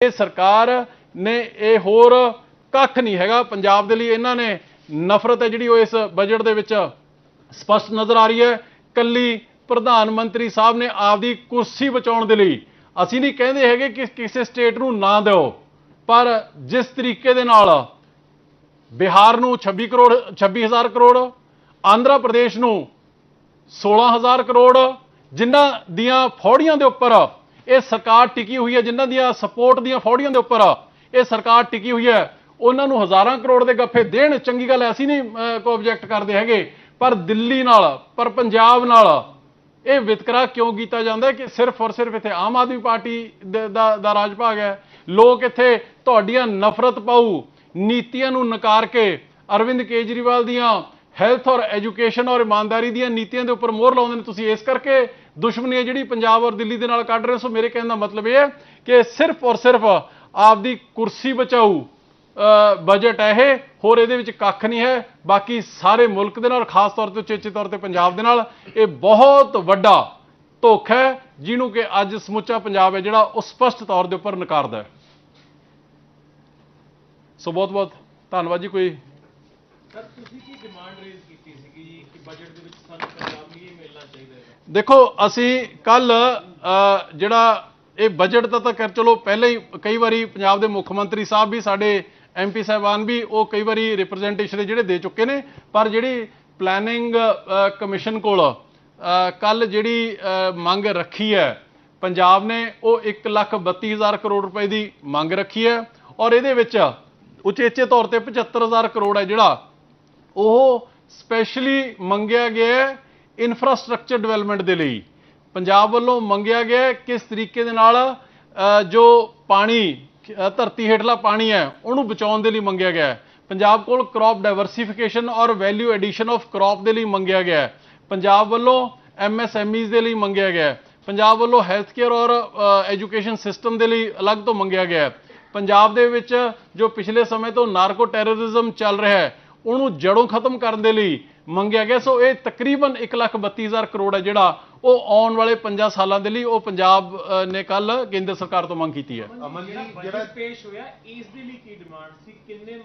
ਇਹ ਸਰਕਾਰ ਨੇ ਇਹ ਹੋਰ ਕੱਖ ਨਹੀਂ ਹੈਗਾ। ਪੰਜਾਬ ਦੇ ਲਈ ਇਹਨਾਂ ਨੇ ਨਫ਼ਰਤ ਹੈ ਜਿਹੜੀ ਉਹ ਇਸ ਬਜਟ ਦੇ ਵਿੱਚ ਸਪਸ਼ਟ ਨਜ਼ਰ ਆ ਰਹੀ ਹੈ। ਕੱਲੀ ਪ੍ਰਧਾਨ ਮੰਤਰੀ ਸਾਹਿਬ ਨੇ ਆਪਦੀ ਕੁਰਸੀ ਬਚਾਉਣ ਦੇ ਲਈ ਅਸੀਂ ਨਹੀਂ ਕਹਿੰਦੇ ਹੈਗੇ ਕਿ ਕਿਸੇ ਸਟੇਟ ਨੂੰ ਨਾ ਦਿਓ, ਪਰ ਜਿਸ ਤਰੀਕੇ ਦੇ ਨਾਲ ਬਿਹਾਰ ਨੂੰ 26 ਕਰੋੜ 26000 ਕਰੋੜ, ਆਂਧਰਾ ਪ੍ਰਦੇਸ਼ ਨੂੰ 16000 ਕਰੋੜ, ਜਿਨ੍ਹਾਂ ਦੀਆਂ ਫੌੜੀਆਂ ਦੇ ਉੱਪਰ ਇਹ ਸਰਕਾਰ ਟਿਕੀ ਹੋਈ ਹੈ ਜਿਨ੍ਹਾਂ ਦੀਆਂ ਸਪੋਰਟ ਦੀਆਂ ਫੌੜੀਆਂ ਦੇ ਉੱਪਰ। ਇਹ ਸਰਕਾਰ ਟਿਕੀ ਹੋਈ ਹੈ। ਉਹਨਾਂ ਨੂੰ ਹਜ਼ਾਰਾਂ ਕਰੋੜ ਦੇ ਗੱਫੇ ਦੇਣ ਚੰਗੀ ਗੱਲ ਹੈ ਅਸੀਂ ਨਹੀਂ ਅਹ, ਕੋਈ ਆਬਜੈਕਟ ਕਰਦੇ ਹੈਗੇ। ਪਰ ਦਿੱਲੀ ਨਾਲ ਪਰ ਪੰਜਾਬ ਨਾਲ ਇਹ ਵਿਤਕਰਾ ਕਿਉਂ ਕੀਤਾ ਜਾਂਦਾ ਕਿ ਸਿਰਫ ਔਰ ਸਿਰਫ ਇੱਥੇ ਆਮ ਆਦਮੀ ਪਾਰਟੀ ਦਾ ਦਾ ਰਾਜ ਭਾਗ ਹੈ। ਲੋਕ ਇੱਥੇ ਤੁਹਾਡੀਆਂ ਨਫ਼ਰਤ ਪਾਊ ਨੀਤੀਆਂ ਨੂੰ ਨਕਾਰ ਕੇ ਅਰਵਿੰਦ ਕੇਜਰੀਵਾਲ ਦੀਆਂ ਹੈਲਥ ਔਰ ਐਜੂਕੇਸ਼ਨ ਔਰ ਇਮਾਨਦਾਰੀ ਦੀਆਂ ਨੀਤੀਆਂ ਦੇ ਉੱਪਰ ਮੋਹਰ ਲਾਉਂਦੇ ਨੇ ਤੁਸੀਂ। ਇਸ ਕਰਕੇ ਦੁਸ਼ਮਣੀ ਹੈ ਜਿਹੜੀ ਪੰਜਾਬ ਔਰ ਦਿੱਲੀ ਦੇ ਨਾਲ ਕੱਢ ਰਹੇ ਹੋ। ਸੋ ਮੇਰੇ ਕਹਿਣ ਦਾ ਮਤਲਬ ਇਹ ਹੈ ਕਿ ਸਿਰਫ ਔਰ ਸਿਰਫ ਆਪਦੀ ਕੁਰਸੀ ਬਚਾਊ ਬਜਟ ਹੈ ਇਹ। ਹੋਰ ਇਹਦੇ ਵਿੱਚ ਕੱਖ ਨਹੀਂ ਹੈ। ਬਾਕੀ ਸਾਰੇ ਮੁਲਕ ਦੇ ਨਾਲ, ਖਾਸ ਤੌਰ ਤੇ ਚੇਚੇ ਤੌਰ ਤੇ ਪੰਜਾਬ ਦੇ ਨਾਲ, ਇਹ ਬਹੁਤ ਵੱਡਾ ਧੋਖਾ ਹੈ, ਜਿਹਨੂੰ ਕਿ ਅੱਜ ਸਮੁੱਚਾ ਪੰਜਾਬ ਹੈ ਜਿਹੜਾ ਉਹ ਸਪਸ਼ਟ ਤੌਰ ਦੇ ਉੱਪਰ ਨਕਾਰਦਾ ਹੈ। ਸੋ ਬਹੁਤ ਬਹੁਤ ਧੰਨਵਾਦ ਜੀ, ਕੋਈ ਦੇਖੋ, ਅਸੀਂ ਕੱਲ ਜਿਹੜਾ ਇਹ ਬਜਟ ਦਾ ਤਾਂ ਕਰ ਚਲੋ ਪਹਿਲਾਂ ਹੀ ਕਈ ਵਾਰੀ ਪੰਜਾਬ ਦੇ ਮੁੱਖ ਮੰਤਰੀ ਸਾਹਿਬ ਵੀ ਸਾਡੇ ਐਮਪੀ ਸਾਹਿਬਾਨ ਵੀ ਉਹ ਕਈ ਵਾਰੀ ਰਿਪਰੈਜ਼ੈਂਟੇਸ਼ਨ ਜਿਹੜੇ ਦੇ ਚੁੱਕੇ ਨੇ, ਪਰ ਜਿਹੜੀ ਪਲੈਨਿੰਗ ਕਮਿਸ਼ਨ ਕੋਲ ਕੱਲ ਜਿਹੜੀ ਮੰਗ ਰੱਖੀ ਹੈ, ਪੰਜਾਬ ਨੇ ਉਹ 132000 ਕਰੋੜ ਰੁਪਏ ਦੀ ਮੰਗ ਰੱਖੀ ਹੈ ਔਰ ਇਹਦੇ ਵਿੱਚ ਉਚੇਚੇ ਤੌਰ ਤੇ 75000 ਕਰੋੜ ਹੈ ਜਿਹੜਾ ਉਹ ਸਪੈਸ਼ਲੀ ਮੰਗਿਆ ਗਿਆ ਹੈ ਇਨਫਰਾਸਟ੍ਰਕਚਰ ਡਿਵੈਲਪਮੈਂਟ ਦੇ ਲਈ। ਪੰਜਾਬ ਵੱਲੋਂ ਮੰਗਿਆ ਗਿਆ ਕਿਸ ਤਰੀਕੇ ਦੇ ਨਾਲ ਜੋ ਪਾਣੀ ਧਰਤੀ ਹੇਠਲਾ ਪਾਣੀ ਹੈ, ਉਹਨੂੰ ਬਚਾਉਣ ਦੇ ਲਈ ਮੰਗਿਆ ਗਿਆ ਪੰਜਾਬ ਕੋਲ ਕ੍ਰੌਪ ਡਾਈਵਰਸਿਫਿਕੇਸ਼ਨ ਔਰ ਵੈਲਿਊ ਐਡੀਸ਼ਨ ਆਫ ਕ੍ਰੌਪ ਦੇ ਲਈ ਮੰਗਿਆ ਗਿਆ ਪੰਜਾਬ ਵੱਲੋਂ ਐਮਐਸਐਮਈਜ਼ ਦੇ ਲਈ ਮੰਗਿਆ ਗਿਆ ਪੰਜਾਬ ਵੱਲੋਂ ਹੈਲਥ ਕੇਅਰ ਔਰ ਐਜੂਕੇਸ਼ਨ ਸਿਸਟਮ ਦੇ ਲਈ ਅਲੱਗ ਤੋਂ ਮੰਗਿਆ ਗਿਆ ਪੰਜਾਬ ਦੇ ਵਿੱਚ ਜੋ ਪਿਛਲੇ ਸਮੇਂ ਤੋਂ ਨਾਰਕੋ ਟੈਰਰਿਜ਼ਮ ਚੱਲ ਰਿਹਾ ਹੈ ਉਹਨੂੰ ਜੜੋਂ ਖਤਮ ਕਰਨ ਦੇ ਲਈ ਮੰਗਿਆ ਗਿਆ। ਸੋ ਇਹ ਤਕਰੀਬਨ 132000 ਕਰੋੜ ਹੈ ਜਿਹੜਾ ਉਹ ਆਉਣ ਵਾਲੇ 5 ਸਾਲਾਂ ਦੇ ਲਈ ਉਹ ਪੰਜਾਬ ਨੇ ਕੱਲ ਕੇਂਦਰ ਸਰਕਾਰ ਤੋਂ ਮੰਗ ਕੀਤੀ ਹੈ। ਅਮਨ ਜੀ ਜਿਹੜਾ ਪੇਸ਼ ਹੋਇਆ ਇਸ ਦੇ ਲਈ ਕੀ ਡਿਮਾਂਡ ਸੀ? ਕਿੰਨੇ